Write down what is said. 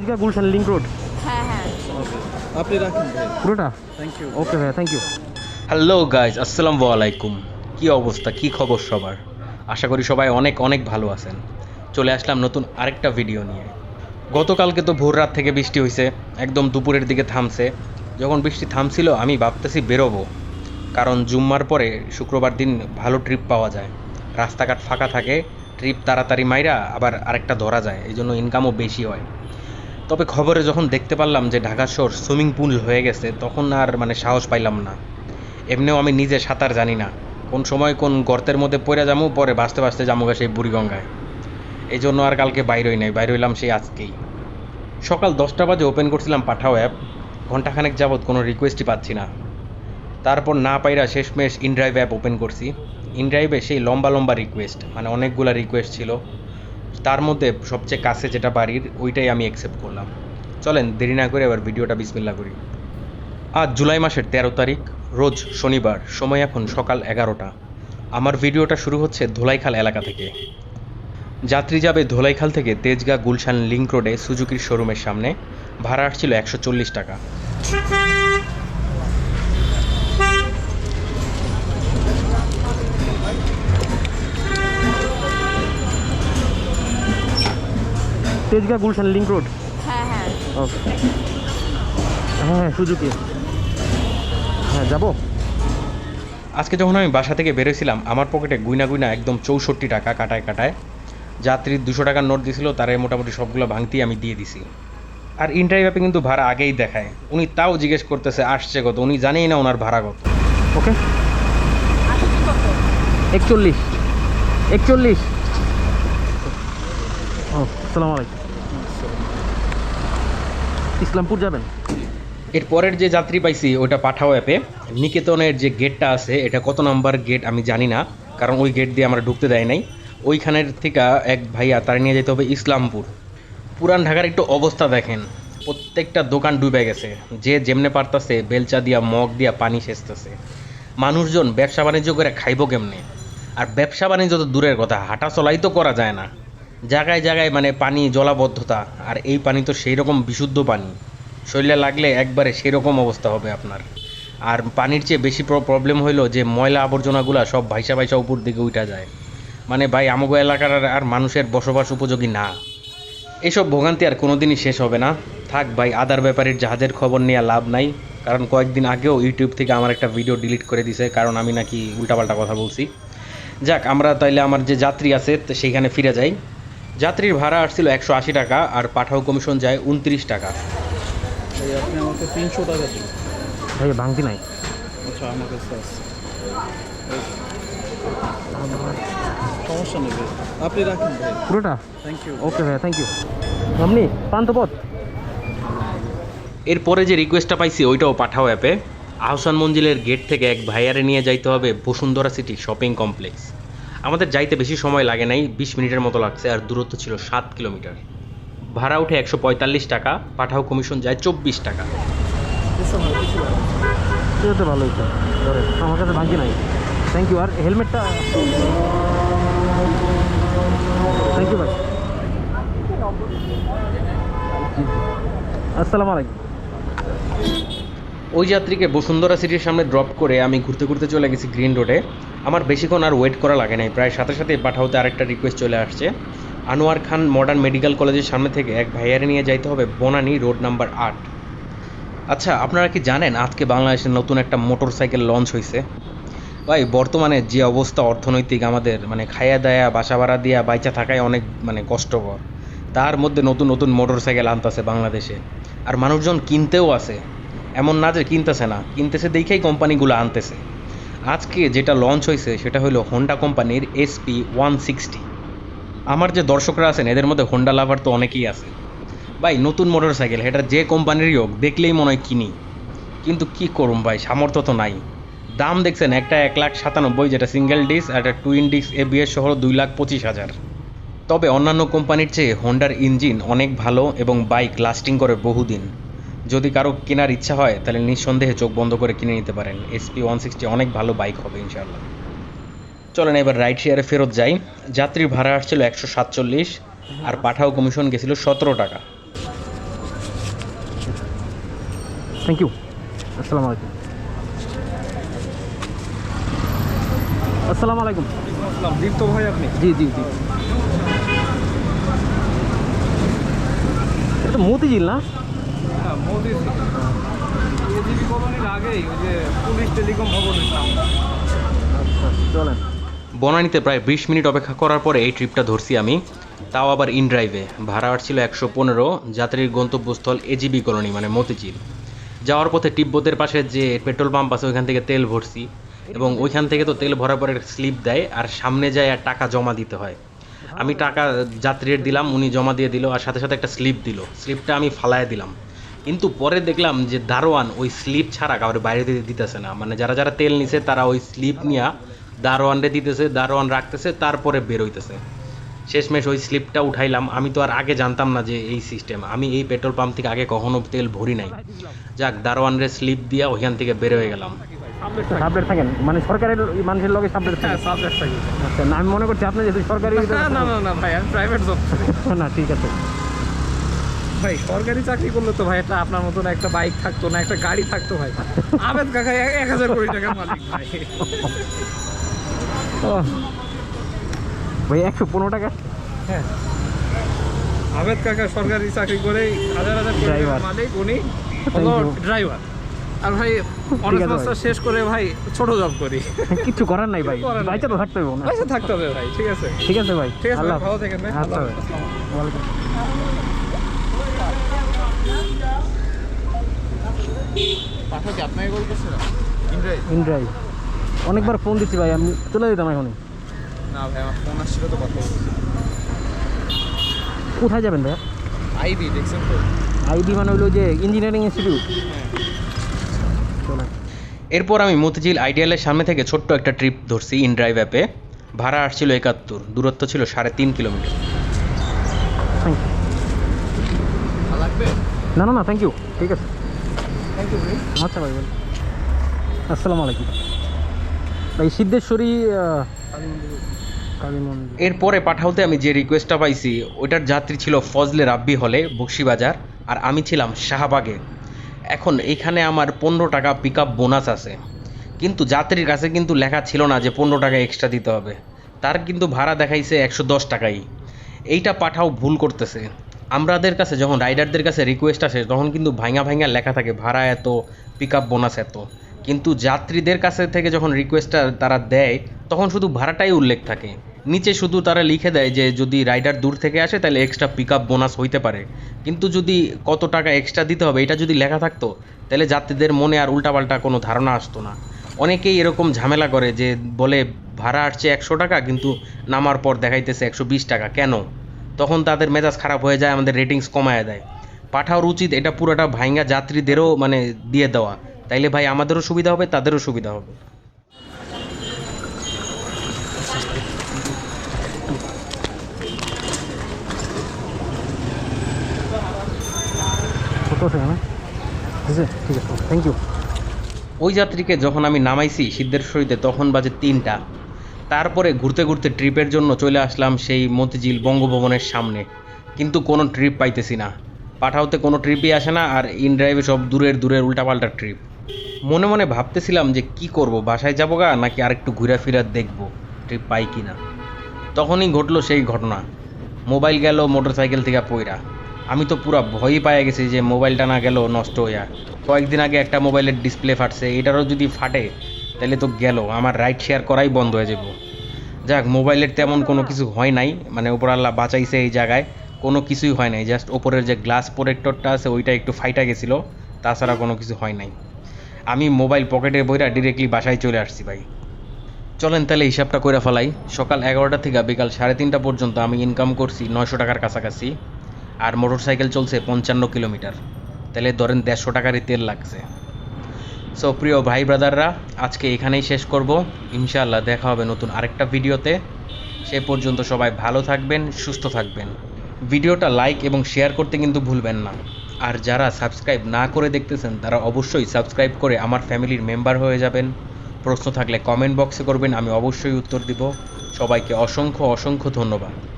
Tejgaon Gulshan link road হ্যাঁ হ্যাঁ। আপনি রাখেন ভাই। পুরোটা? থ্যাংক ইউ ওকে ভাই থ্যাংক ইউ হ্যালো গাইজ আসসালামু আলাইকুম। কি অবস্থা? কি খবর সবার? আশা করি সবাই অনেক অনেক ভালো আছেন। চলে আসলাম নতুন আরেকটা ভিডিও নিয়ে। গতকালকে তো ভোর রাত থেকে বৃষ্টি হয়েছে একদম দুপুরের দিকে থামছে। যখন বৃষ্টি থামছিল আমি ভাবতেছি বেরোবো। কারণ জুম্মার পরে শুক্রবার দিন ভালো ট্রিপ পাওয়া যায়। রাস্তাঘাট ফাঁকা থাকে ট্রিপ তাড়াতাড়ি মাইরা আবার আরেকটা ধরা যায়। এই জন্য ইনকামও বেশি হয়। তবে খবরে যখন দেখতে পারলাম যে ঢাকা শহর সুইমিং পুল হয়ে গেছে, তখন আর মানে সাহস পাইলাম না। এমনিও আমি নিজে সাঁতার জানি না। কোন সময় কোন গর্তের মধ্যে পড়ে যাব, পরে বাঁচতে বাঁচতে যাব সেই বুড়িগঙ্গায়। এই জন্য আর কালকে বাইরই নাই, বাইর হইলাম সেই আজকেই। সকাল দশটা বাজে ওপেন করছিলাম পাঠাও অ্যাপ ঘন্টাখানেক যাবৎ কোনো রিকোয়েস্টই পাচ্ছি না। তারপর না পাইরা শেষমেশ ইনড্রাইভ অ্যাপ ওপেন করছি। ইনড্রাইভে সেই লম্বা লম্বা রিকোয়েস্ট মানে অনেকগুলা রিকোয়েস্ট ছিল। তার মধ্যে সবচেয়ে কাছে যেটা বাড়ির, ওইটাই আমি অ্যাকসেপ্ট করলাম। চলেন, দেরি না করে এবার ভিডিওটা বিসমিল্লা করি। আজ জুলাই মাসের তেরো তারিখ, রোজ শনিবার, সময় এখন সকাল এগারোটা। আমার ভিডিওটা শুরু হচ্ছে ধোলাইখাল এলাকা থেকে। যাত্রী যাবে ধোলাইখাল থেকে তেজগা গুলশান লিংক রোডে সুজুকির শোরুমের সামনে। ভাড়া আসছিল একশো চল্লিশ টাকা। Tejgaon Gulshan link road? হ্যাঁ হ্যাঁ। ওকে হ্যাঁ সুজুকি। হ্যাঁ যাব? আজকে যখন আমি বাসা থেকে বেরোছিলাম আমার পকেটে গুইনা গুইনা একদম চৌষট্টি টাকা কাটায় কাটায়। যাত্রীর দুশো টাকার নোট দিছিল তারে মোটামুটি সবগুলো ভাঙতেই আমি দিয়ে দিছি। আর ইন্টারভিউ অ্যাপে কিন্তু ভাড়া আগেই দেখায়। উনি তাও জিজ্ঞেস করতেছে আসছে কত? উনি জানেই না ওনার ভাড়া কত। ওকে। একচল্লিশ। একচল্লিশ। ও আসসালামু আলাইকুম। ইসলামপুর যাবেন? এর পরের যে যাত্রী পাইছি ওটা পাঠাও অ্যাপে নিকেতনের যে গেটটা আছে, এটা কত নাম্বার গেট আমি জানি না, কারণ ওই গেট দিয়ে আমরা ঢুকতে দেয় নাই। ওইখানের থেকে এক ভাইয়া, তার নিয়ে যেতে হবে ইসলামপুর। পুরান ঢাকার একটু অবস্থা দেখেন, প্রত্যেকটা দোকান ডুবে গেছে। যে যেমনে পারতাছে, বেলচা দিয়া, মগ দিয়া, পানি সেচতেছে। মানুষজন ব্যবসা বাণিজ্য করে খাইব কেমনে? আর ব্যবসা বাণিজ্য তো দূরের কথা, হাঁটা চলাই তো করা যায় না। জায়গায় জায়গায় মানে পানি জলাবদ্ধতা, আর এই পানি তো সেই রকম বিশুদ্ধ পানি। শরীরে লাগলে একবারে সেরকম অবস্থা হবে আপনার। আর পানির চেয়ে বেশি প্রবলেম হইল যে ময়লা আবর্জনাগুলা সব ভাইসা ভাইসা উপর দিকে উঠা যায়। মানে ভাই, আমগো এলাকার আর- মানুষের বসবাস উপযোগী না। এসব ভোগান্তি আর কোনোদিনই শেষ হবে না। থাক ভাই, আদার ব্যাপারের জাহাজের খবর নিয়ে লাভ নাই। কারণ কয়েকদিন আগেও ইউটিউব থেকে আমার একটা ভিডিও ডিলিট করে দিছে, কারণ আমি নাকি উল্টাপাল্টা কথা বলছি। যাক, আমরা তাইলে আমার যে যাত্রী আছে সেইখানে ফিরে যাই। যাত্রীর ভাড়া আসছিল একশো আশি টাকা আর পাঠাও কমিশন যায় উনত্রিশ টাকা। ভাই আপনি আমাকে তিনশো টাকা দিন। ভাই ভাঙতি নাই। আচ্ছা আমার কাছে আছে। সমস্যা নেই ভাই। আপনি রাখেন ভাই। পুরোটা? থ্যাংক ইউ ওকে ভাই থ্যাংক ইউ আপনি পান্থপথ এরপরে যে রিকোয়েস্টটা পাইছি ওইটাও পাঠাও অ্যাপে আহসান মঞ্জিলের গেট থেকে এক ভাইয়ারে নিয়ে যাইতে হবে বসুন্ধরা সিটি শপিং কমপ্লেক্স আমাদের যাইতে বেশি সময় লাগে নাই বিশ মিনিটের মতো লাগছে আর দূরত্ব ছিল সাত কিলোমিটার। ভাড়া উঠে একশো পঁয়তাল্লিশ টাকা পাঠাও কমিশন যায় চব্বিশ টাকা। ভালো আমার কাছে ভাঙতি নাই। থ্যাংক ইউ আর হেলমেটটা থ্যাংক ইউ ভাই। আসসালামু আলাইকুম। ওই যাত্রীকে বসুন্ধরা সিটির সামনে ড্রপ করে আমি ঘুরতে ঘুরতে চলে গেছি গ্রিন রোডে আমার বেশিক্ষণ আর ওয়েট করা লাগে নাই। প্রায় সাথে সাথে পাঠাওতে আরেকটা রিকোয়েস্ট চলে আসছে। আনোয়ার খান মডার্ন মেডিকেল কলেজের সামনে থেকে এক ভাইয়ারে নিয়ে যাইতে হবে বনানী রোড নাম্বার আট। আচ্ছা আপনারা কি জানেন আজকে বাংলাদেশে নতুন একটা মোটর সাইকেল লঞ্চ হয়েছে ভাই, বর্তমানে যে অবস্থা অর্থনৈতিক আমাদের মানে খায়া দায়া, বাসা ভাড়া দিয়া বাইচা থাকায় অনেক মানে কষ্টকর। তার মধ্যে নতুন নতুন মোটর সাইকেল আনতেছে বাংলাদেশে। আর মানুষজন কিনতেও আছে। এমন না যে কিনতেছে না, কিনতেছে দেখেই কোম্পানিগুলো আনতেছে। আজকে যেটা লঞ্চ হয়েছে, সেটা হলো হোন্ডা কোম্পানির এসপি ওয়ান সিক্সটি আমার যে দর্শকরা আছেন, এদের মধ্যে হোন্ডা লাভার তো অনেকেই আছে। ভাই, নতুন মোটর সাইকেল এটা যে কোম্পানিরই হোক, দেখলেই মনে হয় কিনি। কিন্তু কি করুম ভাই, সামর্থ্য তো নাই। দাম দেখছেন, একটা এক লাখ সাতানব্বই, যেটা সিঙ্গেল ডিস্ক আর একটা টুইন ডিস্ক এবিএস সহ দুই লাখ পঁচিশ হাজার। তবে অন্যান্য কোম্পানির চেয়ে হোন্ডার ইঞ্জিন অনেক ভালো এবং বাইক লাস্টিং করে বহুদিন। যদি কারও কেনার ইচ্ছা হয় তাহলে নিঃসন্দেহে চোখ বন্ধ করে কিনে নিতে পারেন। এসপি ওয়ান সিক্সটি অনেক ভালো বাইক হবে ইনশাল্লাহ চলেন এবার রাইড শেয়ারে ফেরত যাই। যাত্রীর ভাড়া আসছিল একশো সাতচল্লিশ আর পাঠাও কমিশন গেছিল সতেরো টাকা। থ্যাংক ইউ আসসালামু আলাইকুম। আসসালামু আলাইকুম। দীপ্ত ভাই আপনি? জি জি জি। এটা তো মতিঝিল না? মোদি এজিবি কলোনির আগেই ওই যে পুলিশ টেলিকম ভবনের সামনে আচ্ছা চলেন। বনানীতে প্রায় বিশ মিনিট অপেক্ষা করার পরে এই ট্রিপটা ধরছি আমি। তাও আবার ইন ড্রাইভে। ভাড়া ছিল একশো পনেরো। যাত্রীর গন্তব্যস্থল এজিবি কলোনি মানে মতিঝিল। যাওয়ার পথে টিব্বতের পাশে যে পেট্রোল পাম্প আছে ওইখান থেকে তেল ভরছি। এবং ওইখান থেকে তো তেল ভরার পরে স্লিপ দেয় আর সামনে যায় আর টাকা জমা দিতে হয়। আমি টাকা যাত্রীর দিলাম উনি জমা দিয়ে দিল আর সাথে সাথে একটা স্লিপ দিল। স্লিপটা আমি ফালায় দিলাম। কিন্তু পরে দেখলাম যে দারোয়ান ওই স্লিপ ছাড়া কাউরে বাইরে দিতে দিতেছে না। মানে যারা যারা তেল নিছে তারা ওই স্লিপ নিয়ে দারোয়ানরে দিতেছে দারোয়ান রাখতেছে তারপরে বের হইতেছে। শেষমেশ ওই স্লিপটা উঠাইলাম। আমি তো আর আগে জানতাম না যে এই সিস্টেম আমি এই পেট্রোল পাম্প থেকে আগে কখনো তেল ভরি নাই। যাক দারোয়ানরে স্লিপ দিয়া ওইখান থেকে বের হয়ে গেলাম। সাবলেট থাকেন? মানে সরকারের মানুষের লগে সাবলেট হ্যাঁ আচ্ছা আমি মনে করছি আপনি যেহেতু সরকারি না না না না ভাই প্রাইভেট জব না ঠিক আছে। ভাই সরকারি চাকরি করলে তো ভাই একটা আপনার মতন একটা বাইক থাকতো না একটা গাড়ি থাকতো ভাই। আবেদ কাকা এক- হাজার কোটি টাকার মালিক ভাই। ভাই একশো পনেরো টাকা? হ্যাঁ। আবেদ কাকা সরকারি চাকরি করে হাজার হাজার কোটি টাকার মালিক উনি হলো ড্রাইভার আর ভাই অনার্স। মাস্টার শেষ করে ভাই ছোট জব করি। কিচ্ছু করার নাই ভাই। বাইচা তো থাকতে হবে না। পয়সা থাকতে হবে ভাই ঠিক আছে। ঠিক আছে ভাই। ঠিক আছে ভালো থাকেন ভাই। আচ্ছা ওয়ালাইকুম। পাঠা কি আপনাকে কল করছে না? ইন্দ্রাই। অনেকবার ফোন দিচ্ছি ভাই আমি চলে যেতাম এখনই। না ভাই আমার ফোন আসছিল তো কথা কোথায় যাবেন ভাইয়া? আইবি দেখছেন তো? আইডি মানে হলো যে ইঞ্জিনিয়ারিং ইনস্টিটিউট এরপর আমি মতিঝিল আইডিয়ালের সামনে থেকে ছোট্ট একটা ট্রিপ ধরছি ইন ড্রাইভ অ্যাপে ভাড়া আসছিল একাত্তর দূরত্ব ছিল সাড়ে তিন কিলোমিটার। থ্যাংক ইউ লাগবে? না না না থ্যাংক ইউ ঠিক আছে। ভাই আচ্ছা ভাই আসসালামু আলাইকুম। ভাই, সিদ্ধেশ্বরী এরপরে পাঠাওতে আমি যে রিকোয়েস্টটা পাইছি, ওইটার যাত্রী ছিল ফজলে রাব্বি হলে, বক্সিবাজার, আর আমি ছিলাম শাহবাগে। এখন এখানে আমার পনেরো টাকা পিক বোনাস আছে। কিন্তু যাত্রীর কাছে কিন্তু লেখা ছিল না যে পনেরো টাকা এক্সট্রা দিতে হবে। তার কিন্তু ভাড়া দেখাইছে একশো দশ টাকাই। এইটা পাঠাও ভুল করতেছে। আমাদের কাছে, যখন রাইডারদের কাছে রিকোয়েস্ট আসে, তখন কিন্তু ভাঙা ভাঙা লেখা থাকে, ভাড়া এত পিক আপ বোনাস এত। কিন্তু যাত্রীদের কাছে থেকে যখন রিকোয়েস্টটা তারা দেয়, তখন শুধু ভাড়াটাই উল্লেখ থাকে। নিচে শুধু তারা লিখে দেয় যে, যদি রাইডার দূর থেকে আসে, তাহলে এক্সট্রা পিক আপ বোনাস হইতে পারে। কিন্তু যদি কত টাকা এক্সট্রা দিতে হবে, এটা যদি লেখা থাকতো, তাহলে যাত্রীদের মনে আর উল্টাপাল্টা কোনো ধারণা আসতো না। অনেকেই এরকম ঝামেলা করে যে, বলে ভাড়া আসছে একশো টাকা, কিন্তু নামার পর দেখাইতেছে একশো বিশ টাকা। কেন? তখন তাদের মেজাজ খারাপ হয়ে যায় আমাদের রেটিংস কমায় দেয়। পাঠাওয়ার উচিত এটা পুরোটা ভাইঙ্গা যাত্রীদেরও মানে দিয়ে দেওয়া। তাইলে ভাই আমাদেরও সুবিধা হবে তাদেরও সুবিধা হবে। ঠিক আছে থ্যাংক ইউ ওই যাত্রীকে যখন আমি নামাইছি সিদ্ধের সিদ্ধেশ্বরীতে তখন বাজে তিনটা। তারপরে ঘুরতে ঘুরতে ট্রিপের জন্য চলে আসলাম সেই মতিঝিল বঙ্গভবনের সামনে। কিন্তু কোনো ট্রিপ পাইতেছি না। পাঠাওতে কোনো ট্রিপই আসে না আর ইন ড্রাইভে সব দূরের দূরের উল্টাপাল্টা ট্রিপ। মনে মনে ভাবতেছিলাম যে কি করব, বাসায় যাব গা নাকি আরেকটু ঘুরে ফিরে দেখব, ট্রিপ পাই কি না। তখনই ঘটলো সেই ঘটনা। মোবাইল গেল মোটর সাইকেল থেকে পইরা আমি তো পুরো ভয়ই পায়ে গেছি যে মোবাইলটা না গেল নষ্ট হইয়া। কয়েকদিন আগে একটা মোবাইলের ডিসপ্লে ফাটছে, এটারও যদি ফাটে তাহলে তো গেল, আমার রাইড শেয়ার করাই বন্ধ হয়ে যাব। যাক, মোবাইলের তেমন কোনো কিছু হয় নাই মানে উপর আল্লাহ বাঁচাইছে এই জায়গায়, কোনো কিছুই হয় নাই জাস্ট ওপরের যে গ্লাস প্রোটেক্টরটা আছে, ওইটা একটু ফাইটা গেছিল, তাছাড়া কোনো কিছু হয় নাই। আমি মোবাইল পকেটে বইরা ডিরেক্টলি বাসায় চলে আসছি ভাই। চলেন তাহলে হিসাবটা করে ফেলাই, সকাল এগারোটা থেকে বিকাল সাড়ে তিনটা পর্যন্ত আমি ইনকাম করছি নয়শো টাকার কাছাকাছি, আর মোটরসাইকেল চলছে পঞ্চান্ন কিলোমিটার। তাহলে ধরেন দেড়শো টাকারই তেল লাগছে। সো প্রিয় ভাই ব্রাদাররা, আজকে এখানেই শেষ করব। ইনশাআল্লাহ দেখা হবে নতুন আরেকটা ভিডিওতে। সে পর্যন্ত সবাই ভালো থাকবেন, সুস্থ থাকবেন। ভিডিওটা লাইক এবং শেয়ার করতে কিন্তু ভুলবেন না। আর যারা সাবস্ক্রাইব না করে দেখতেছেন, তারা অবশ্যই সাবস্ক্রাইব করে আমার ফ্যামিলির মেম্বার হয়ে যাবেন। প্রশ্ন থাকলে কমেন্ট বক্সে করবেন, আমি অবশ্যই উত্তর দিব। সবাইকে অসংখ্য অসংখ্য ধন্যবাদ।